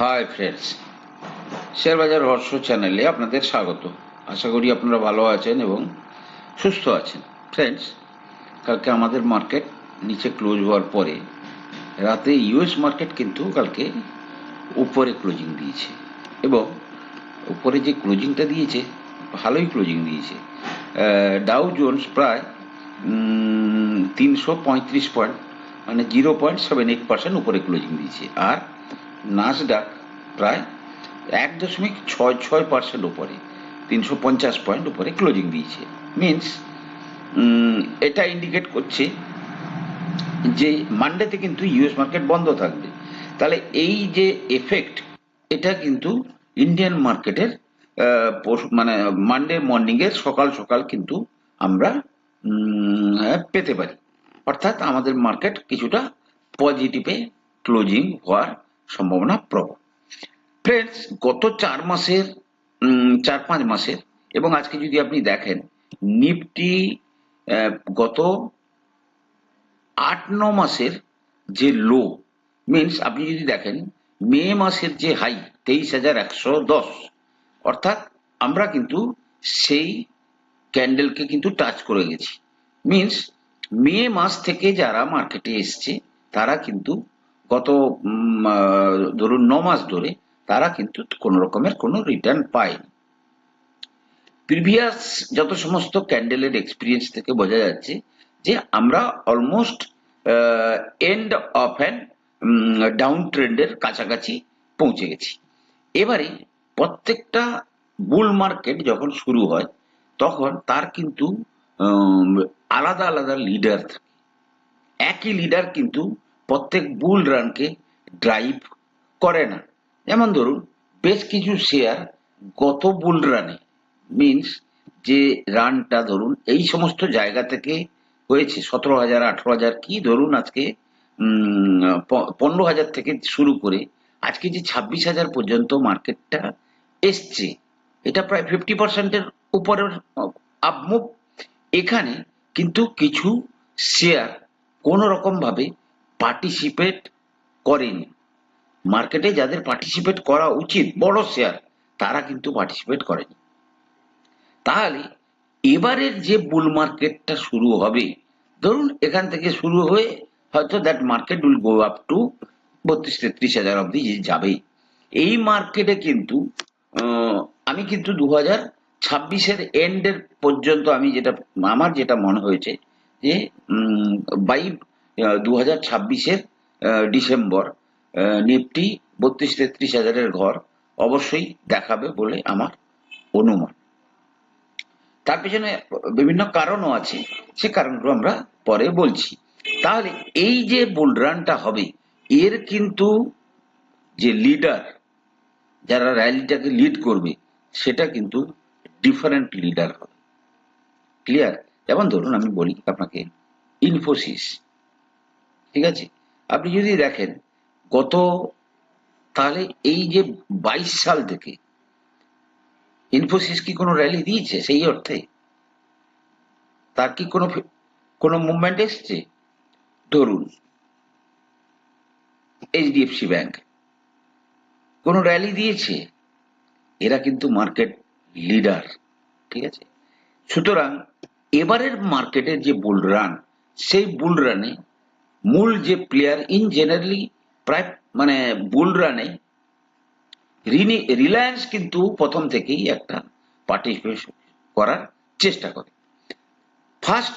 Hi friends share বাজার হর্ষ চ্যানেলে আপনাদের স্বাগত। আশা করি আপনারা ভালো আছেন এবং সুস্থ আছেন। ফ্রেন্ডস কালকে আমাদের মার্কেট নিচে ক্লোজ হওয়ার পরে রাতে ইউএস মার্কেট কিন্তু কালকে উপরে ক্লোজিং দিয়েছে এবং উপরে যে ক্লোজিংটা দিয়েছে, ভালোই ক্লোজিং দিয়েছে। ডাউ জোন্স প্রায় তিনশো পঁয়ত্রিশ পয়েন্ট মানে zero point seven eight percent উপরে ক্লোজিং দিয়েছে। আর নাসডাক প্রায় এক দশমিক ছয় ছয় পার্সেন্ট উপরে, তিনশো পঞ্চাশ পয়েন্ট উপরে ক্লোজিং দিয়েছে। মিনস এটা ইন্ডিকেট করছে যে মানডেতে কিন্তু ইউএস মার্কেট বন্ধ থাকবে। তাহলে এই যে এফেক্ট এটা কিন্তু ইন্ডিয়ান মার্কেটের মানে মানডে মর্নিংয়ের সকাল সকাল কিন্তু আমরা পেতে পারি। অর্থাৎ আমাদের মার্কেট কিছুটা পজিটিভে ক্লোজিং হওয়ার সম্ভাবনা প্রবল। ফ্রেন্ডস গত চার মাসের চার পাঁচ মাসের, এবং আজকে যদি আপনি দেখেন, নিফটি গত আট ন মাসের যে লো মিনস আপনি যদি দেখেন, মে মাসের যে হাই তেইশ হাজার একশো দশ, অর্থাৎ আমরা কিন্তু সেই ক্যান্ডেলকে কিন্তু টাচ করে গেছি। মিনস মে মাস থেকে যারা মার্কেটে এসছে, তারা কিন্তু গত ধরুন ন মাস ধরে তারা কিন্তু কোনো রকমের কোনো রিটার্ন পায়নি। প্রিভিয়াস যত সমস্ত ক্যান্ডেলের এক্সপিরিয়েন্স থেকে বোঝা যাচ্ছে যে আমরা almost end of an down ট্রেন্ডের কাছাকাছি পৌঁছে গেছি। এবারে প্রত্যেকটা বুল মার্কেট যখন শুরু হয়, তখন তার কিন্তু আলাদা আলাদা লিডার থাকে। একই লিডার কিন্তু প্রত্যেক বুল রানকে ড্রাইভ করে না। যেমন ধরুন, বেশ কিছু শেয়ার গত বুল রানে মিনস যে রানটা ধরুন, এই সমস্ত জায়গা থেকে হয়েছে, সতেরো হাজার, আঠেরো হাজার, কি ধরুন আজকে পনেরো হাজার থেকে শুরু করে, আজকে যে ছাব্বিশ হাজার পর্যন্ত মার্কেটটা এসছে, এটা প্রায় ফিফটি পার্সেন্টের উপরের আপমুভ এখানে কিন্তু কিছু শেয়ার কোনো রকম ভাবে পার্টিসিপেট করেনি। মার্কেটে যাদের পার্টিসিপেট করা উচিত, বড় শেয়ার তারা কিন্তু পার্টিসিপেট করেনি। তাহলে এবারের যে বুল মার্কেটটা শুরু হবে, ধরুন এখান থেকে শুরু হয়ে হয়তো that market will go up to বত্রিশ, তেত্রিশ হাজার অব্দি যাবে এই মার্কেটে কিন্তু আমি কিন্তু দু হাজার ছাব্বিশের এন্ডের পর্যন্ত আমি যেটা, আমার যেটা মনে হয়েছে যে বাই দু হাজার ছাব্বিশের ডিসেম্বর। নিফটি বত্রিশ তেত্রিশ হাজারের ঘর অবশ্যই দেখাবে বলে আমার অনুমান। তার পেছনে বিভিন্ন কারণও আছে, সে কারণগুলো আমরা পরে বলছি। তাহলে এই যে বুলরানটা হবে, এর কিন্তু যে লিডার যারা র্যালিটাকে লিড করবে, সেটা কিন্তু ডিফারেন্ট লিডার হবে। ক্লিয়ার যেমন ধরুন আমি বলি আপনাকে ইনফোসিস ঠিক আছে? আপনি যদি দেখেন, গত, তাহলে এই যে বাইশ সাল থেকে ইনফোসিস কি কোনো র্যালি দিয়েছে সেই অর্থে? তার কি কোনো কোনো মুভমেন্ট এসছে? ধরুন এইচডিএফসি ব্যাংক কোনো র্যালি দিয়েছে? এরা কিন্তু মার্কেট লিডার ঠিক আছে? সুতরাং এবারের মার্কেটের যে বুল রান সেই বুল রানে মূল যে প্লেয়ার ইন জেনারেলি প্রায় মানে বুল রানে রিলায়েন্স কিন্তু প্রথম থেকেই একটা পার্টিসিপেট করার চেষ্টা করে। ফার্স্ট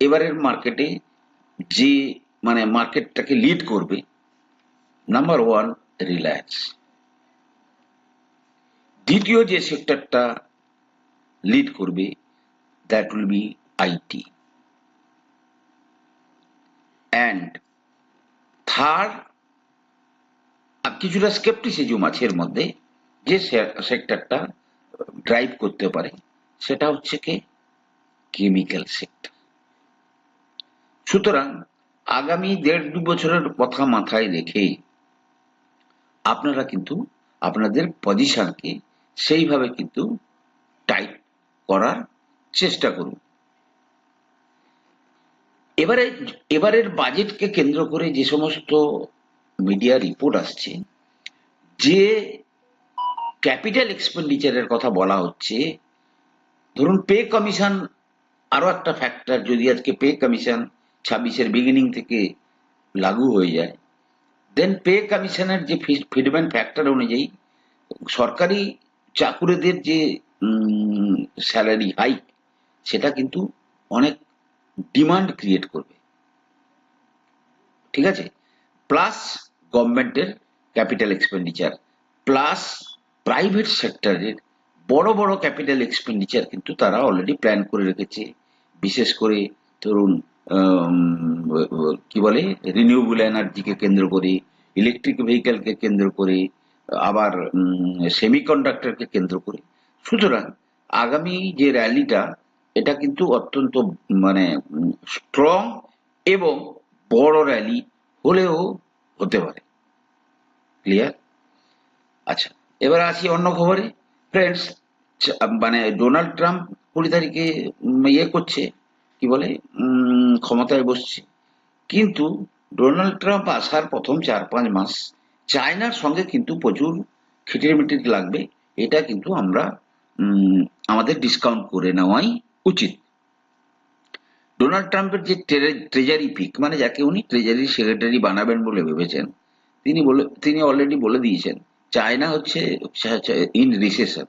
এবারের মার্কেটে যে মানে মার্কেটটাকে লিড করবে নাম্বার ওয়ান রিলায়েন্স দ্বিতীয় যে সেক্টরটা লিড করবে that will be IT and third কিছুটা স্কেপটিসিজম আছে এর মধ্যে যে সেক্টরটা ড্রাইভ করতে পারে, সেটা হচ্ছে কি? কেমিক্যাল সেক্টর সুতরাং আগামী দেড় দু বছরের কথা মাথায় রেখে আপনারা কিন্তু আপনাদের পজিশনকে সেইভাবে কিন্তু টাইট করার চেষ্টা করুন। এবারে, এবারের বাজেটকে কেন্দ্র করে যে সমস্ত মিডিয়া রিপোর্ট আসছে, যে ক্যাপিটাল এক্সপেন্ডিচারের কথা বলা হচ্ছে, ধরুন পে কমিশন আরও একটা ফ্যাক্টর যদি আজকে পে কমিশন ছাব্বিশের বিগিনিং থেকে লাগু হয়ে যায় দেন পে কমিশনের যে ফিডব্যাক ফ্যাক্টর অনুযায়ী সরকারি চাকুরেদের যে স্যালারি হাইক সেটা কিন্তু অনেক ডিমান্ড ক্রিয়েট করবে। ঠিক আছে? প্লাস গভর্নমেন্টের ক্যাপিটাল এক্সপেন্ডিচার প্লাস প্রাইভেট সেক্টরের বড় বড় ক্যাপিটাল এক্সপেন্ডিচার কিন্তু তারা অলরেডি প্ল্যান করে রেখেছে। বিশেষ করে ধরুন কি বলে? রিনিউয়েবল এনার্জিকে কেন্দ্র করে ইলেকট্রিক ভেহিকেলকে কেন্দ্র করে, আবার সেমিকন্ডাক্টরকে কেন্দ্র করে। সুতরাং আগামী যে র্যালিটা এটা কিন্তু অত্যন্ত মানে স্ট্রং এবং বড় র্যালি হলেও হতে পারে। ক্লিয়ার আচ্ছা এবার আসি অন্য খবরে। ফ্রেন্ডস মানে ডোনাল্ড ট্রাম্প কুড়ি তারিখে ইয়ে করছে, কি বলে ক্ষমতায় বসছে। কিন্তু ডোনাল্ড ট্রাম্প আসার প্রথম চার পাঁচ মাস চায়নার সঙ্গে কিন্তু প্রচুর খিটির মিটির লাগবে। এটা কিন্তু আমরা আমাদের ডিসকাউন্ট করে নেওয়াই উচিত। ডোনাল্ড ট্রাম্পের যে ট্রেজারি পিক মানে যাকে উনি ট্রেজারি সেক্রেটারি বানাবেন বলে ভেবেছেন, তিনি বলে, তিনি অলরেডি বলে দিয়েছেন, চায়না হচ্ছে ইন রিসেশন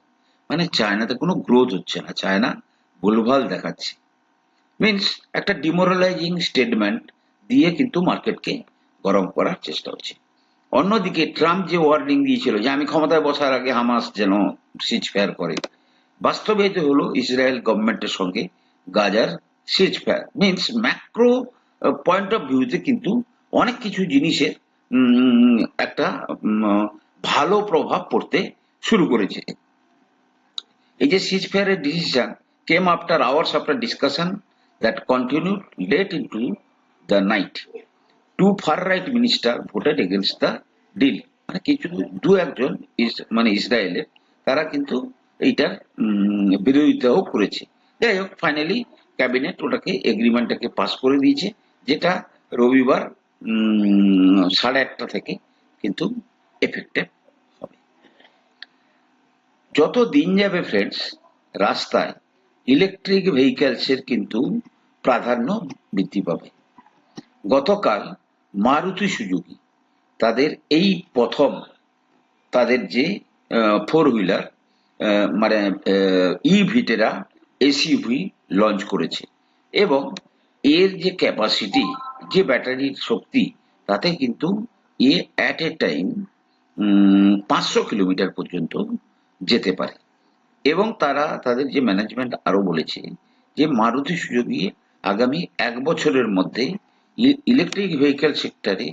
মানে চায়নাতে কোনো গ্রোথ হচ্ছে না, চায়না ভুলভাল দেখাচ্ছে। মিনস একটা ডিমোরালাইজিং স্টেটমেন্ট দিয়ে কিন্তু মার্কেটকে গরম করার চেষ্টা হচ্ছে। অন্যদিকে ট্রাম্প যে ওয়ার্নিং দিয়েছিল যে আমি ক্ষমতায় বসার আগে হামাস যেন সিজ ফায়ার করে বাস্তবে এতে হলো ইসরায়েল গভর্নমেন্টের সঙ্গে গাজার ceasefire means macro point of ভিউতে কিন্তু অনেক কিছু জিনিসের একটা ভালো প্রভাব পড়তে শুরু করেছে। এই যে সিজ ফায়ারের decision came after hours after discussion that continue late into the night two far right minister voted against the deal মানে কিছু দু একজন মানে ইসরায়েলের, তারা কিন্তু এইটার বিরোধিতাও করেছে। যাই হোক ফাইনালি ক্যাবিনেট ওটাকে এগ্রিমেন্টটাকে পাস করে দিয়েছে, যেটা রবিবার সাড়ে আটটা থেকে কিন্তু এফেক্টেড হবে। যত দিন যাবে ফ্রেন্ডস রাস্তায় ইলেকট্রিক ভেহিকেলসের কিন্তু প্রাধান্য বৃদ্ধি পাবে। গতকাল মারুতি সুজুকি, তাদের এই প্রথম, তাদের যে ফোর হুইলার মানে ই ভিটেরা এসইভি লঞ্চ করেছে। এবং এর যে ক্যাপাসিটি যে ব্যাটারির শক্তি, তাতে কিন্তু এ অ্যাট এ টাইম পাঁচশো কিলোমিটার পর্যন্ত যেতে পারে। এবং তারা, তাদের যে ম্যানেজমেন্ট আরও বলেছে যে, মারুতি সুজুকি আগামী এক বছরের মধ্যে ইলেকট্রিক ভেহিকেল সেক্টরে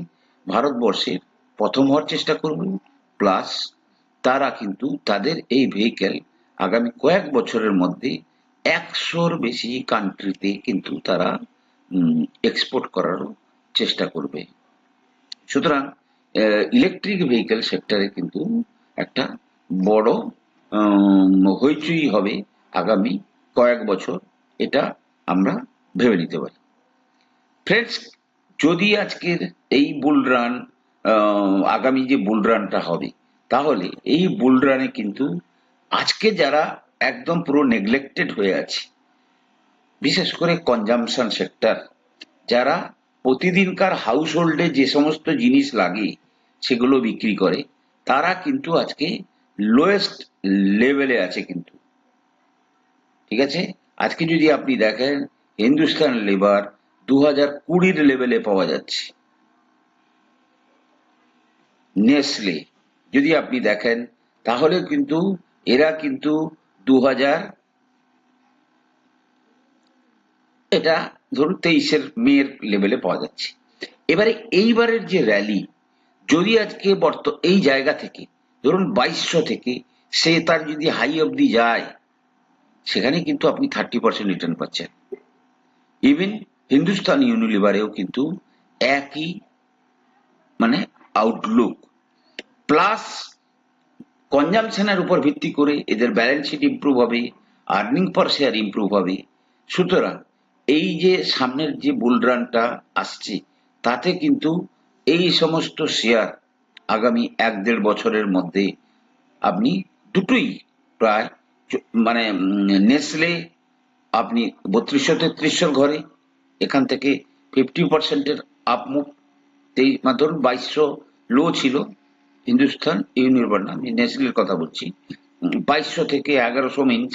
ভারতবর্ষের প্রথম হওয়ার চেষ্টা করবে। প্লাস তারা কিন্তু তাদের এই ভেহিকেল আগামী কয়েক বছরের মধ্যে একশোর বেশি কান্ট্রিতে কিন্তু তারা এক্সপোর্ট করারও চেষ্টা করবে। সুতরাং ইলেকট্রিক ভেহিকেল সেক্টরে কিন্তু একটা বড় হইচই হবে আগামী কয়েক বছর, এটা আমরা ভেবে নিতে পারি। ফ্রেন্ডস যদি আজকের এই বুল রান আগামী যে বুল রানটা হবে তাহলে এই বুল রানে কিন্তু আজকে যারা একদম পুরো নেগলেক্টেড হয়ে আছে, বিশেষ করে কনজামশন সেক্টর যারা প্রতিদিনকার হাউস হোল্ডে যে সমস্ত জিনিস লাগে সেগুলো বিক্রি করে, তারা কিন্তু আজকে লোয়েস্ট লেভেলে আছে কিন্তু। ঠিক আছে? আজকে যদি আপনি দেখেন হিন্দুস্তান লেবার দু হাজার কুড়ির লেভেলে পাওয়া যাচ্ছে। নেসলে যদি আপনি দেখেন, তাহলে কিন্তু এরা কিন্তু দু হাজার এটা ধরুন তেইশের মেয়ের লেভেলে পাওয়া যাচ্ছে। এবারে এইবারের যে র্যালি যদি আজকে বর্ত, এই জায়গা থেকে, ধরুন বাইশশো থেকে, সে তার যদি হাই অবধি যায়, সেখানে কিন্তু আপনি থার্টি পার্সেন্ট রিটার্ন পাচ্ছেন। ইভেন হিন্দুস্তান ইউনিলিভারেও কিন্তু একই মানে আউটলুক প্লাস কনজামশনের উপর ভিত্তি করে এদের ব্যালেন্স শিট ইমপ্রুভ হবে আর্নিং পার শেয়ার ইম্প্রুভ হবে সুতরাং এই যে সামনের যে বুল রানটা আসছে তাতে কিন্তু এই সমস্ত শেয়ার আগামী এক দেড় বছরের মধ্যে আপনি দুটোই প্রায় মানে নেসলে আপনি বত্রিশশো তেত্রিশশোর ঘরে এখান থেকে ফিফটি পার্সেন্টের আপমুভ তেই মানে ধরুন বাইশশো লো ছিল হিন্দুস্তান ইউনিভার না আমি নেসলের কথা বলছি, বাইশশো থেকে এগারোশো মিনস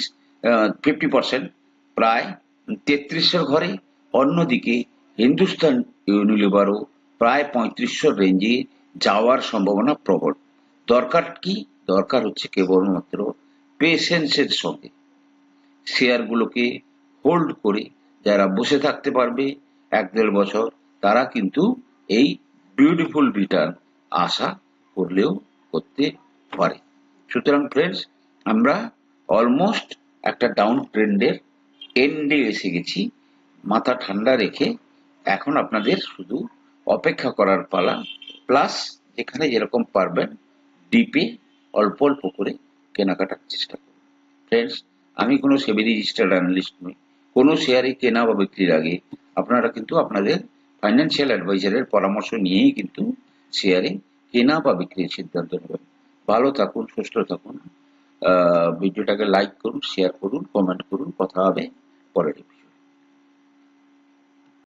ফিফটি পার্সেন্ট প্রায় তেত্রিশশোর ঘরে। অন্যদিকে হিন্দুস্তান ইউনিলিভারও প্রায় পঁয়ত্রিশশো রেঞ্জে যাওয়ার সম্ভাবনা প্রবল। দরকার কি? দরকার হচ্ছে কেবলমাত্র পেশেন্সের সঙ্গে। শেয়ারগুলোকে হোল্ড করে যারা বসে থাকতে পারবে, এক দেড় বছর, তারা কিন্তু এই বিউটিফুল রিটার্ন আশা করলেও করতে পারে। সুতরাং ফ্রেন্ডস আমরা অলমোস্ট একটা ডাউন ট্রেন্ডের এন্ডে এসে গেছি। মাথা ঠান্ডা রেখে এখন আপনাদের শুধু অপেক্ষা করার পালা। প্লাস যেখানে যেরকম পারবেন ডিপে অল্প অল্প করে কেনাকাটার চেষ্টা করুন। ফ্রেন্ডস আমি কোনো সেবি রেজিস্টার্ড অ্যানালিস্ট নই। কোনো শেয়ারে কেনা বা বিক্রির আগে আপনারা কিন্তু আপনাদের ফাইন্যান্সিয়াল অ্যাডভাইজারের পরামর্শ নিয়েই কিন্তু শেয়ারে কেনা বা বিক্রির সিদ্ধান্ত নেবেন। ভালো থাকুন, সুস্থ থাকুন। ভিডিওটাকে লাইক করুন শেয়ার করুন কমেন্ট করুন। কথা হবে এ।